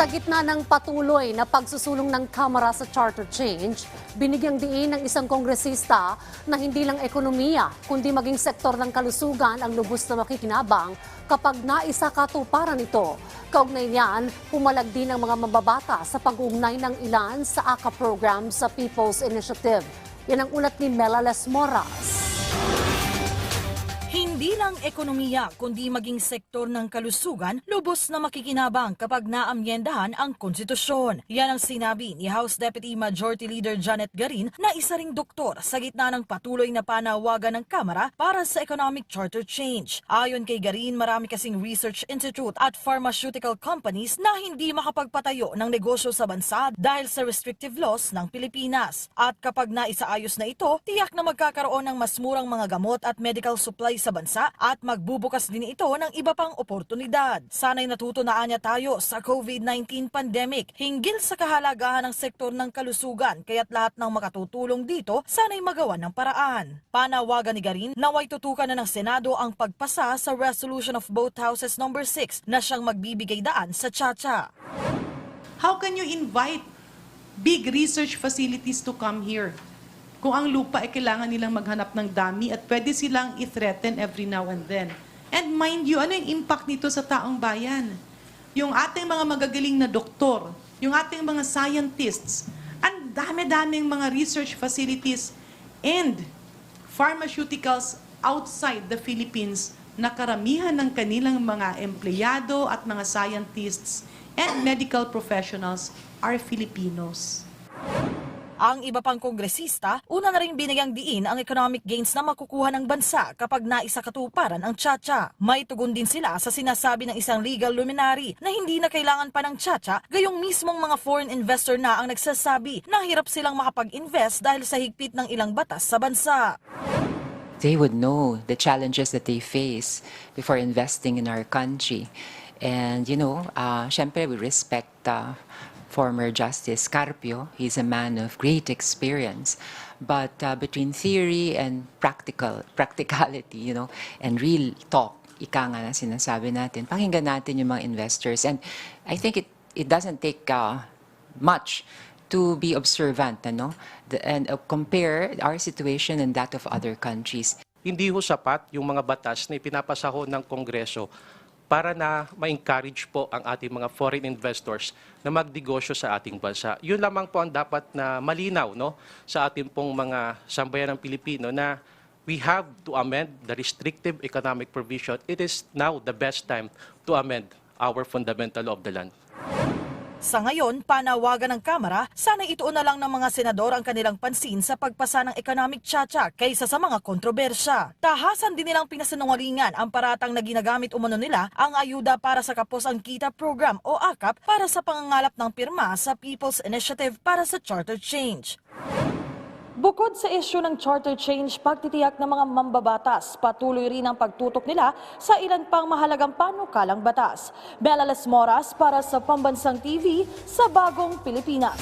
Sa gitna ng patuloy na pagsusulong ng Kamara sa charter change, binigyang diin ng isang kongresista na hindi lang ekonomiya, kundi maging sektor ng kalusugan ang lubos na makikinabang kapag naisakatuparan ito. Kaugnay niyan, pumalag din ang mga mambabata sa pag-uugnay ng ilan sa ACA program sa People's Initiative. Yan ang ulat ni Melales Moras. Hindi lang ekonomiya kundi maging sektor ng kalusugan lubos na makikinabang kapag naamyendahan ang konstitusyon. Yan ang sinabi ni House Deputy Majority Leader Janet Garin na isa ring doktor sa gitna ng patuloy na panawagan ng Kamara para sa economic charter change. Ayon kay Garin, marami kasing research institute at pharmaceutical companies na hindi makapagpatayo ng negosyo sa bansa dahil sa restrictive laws ng Pilipinas. At kapag naisaayos na ito, tiyak na magkakaroon ng mas murang mga gamot at medical supply sa bansa at magbubukas din ito ng iba pang oportunidad. Sana'y natutunaan niya tayo sa COVID-19 pandemic hinggil sa kahalagahan ng sektor ng kalusugan kaya't lahat ng makatutulong dito sana'y magawa ng paraan. Panawagan ni Garin naway tutukan na ng Senado ang pagpasa sa Resolution of Both Houses number 6 na siyang magbibigay daan sa Chacha. How can you invite big research facilities to come here? Kung ang lupa ay kailangan nilang maghanap ng dami at pwede silang i-threaten every now and then. And mind you, ano yung impact nito sa taong bayan? Yung ating mga magagaling na doktor, yung ating mga scientists, ang dami-daming mga research facilities and pharmaceuticals outside the Philippines na karamihan ng kanilang mga empleyado at mga scientists and medical professionals are Filipinos. Ang iba pang kongresista, una na rin binigyang diin ang economic gains na makukuha ng bansa kapag naisakatuparan ang Chacha. May tugon din sila sa sinasabi ng isang legal luminary na hindi na kailangan pa ng Chacha, gayong mismong mga foreign investor na ang nagsasabi na hirap silang makapag-invest dahil sa higpit ng ilang batas sa bansa. they would know the challenges that they face before investing in our country. And, you know, uh, syempre we respect uh, former Justice Carpio. He's a man of great experience. But uh, between theory and practical, practicality, you know, and real talk, ika nga na sinasabi natin, pakinggan natin yung mga investors. And I think it, it doesn't take uh, much to be observant, ano? The- and uh, compare our situation and that of other countries. hindi ho sapat yung mga batas na ipinapasa ho ng Kongreso para na ma-encourage po ang ating mga foreign investors na magnegosyo sa ating bansa. Yun lamang po ang dapat na malinaw no, sa ating pong mga sambayan ng Pilipino na we have to amend the restrictive economic provision. It is now the best time to amend our fundamental of the land. Sa ngayon, panawagan ng Kamara, sana ituon na lang ng mga senador ang kanilang pansin sa pagpasa ng economic chacha kaysa sa mga kontrobersya. Tahasan din nilang pinasinungalingan ang paratang na ginagamit umano nila ang ayuda para sa Kapos ang Kita Program o AKAP para sa pangangalap ng pirma sa People's Initiative para sa Charter Change. Bukod sa isyu ng charter change, pagtitiyak ng mga mambabatas, patuloy rin ang pagtutok nila sa ilan pang mahalagang panukalang batas. Bella Las Moras para sa Pambansang TV sa Bagong Pilipinas.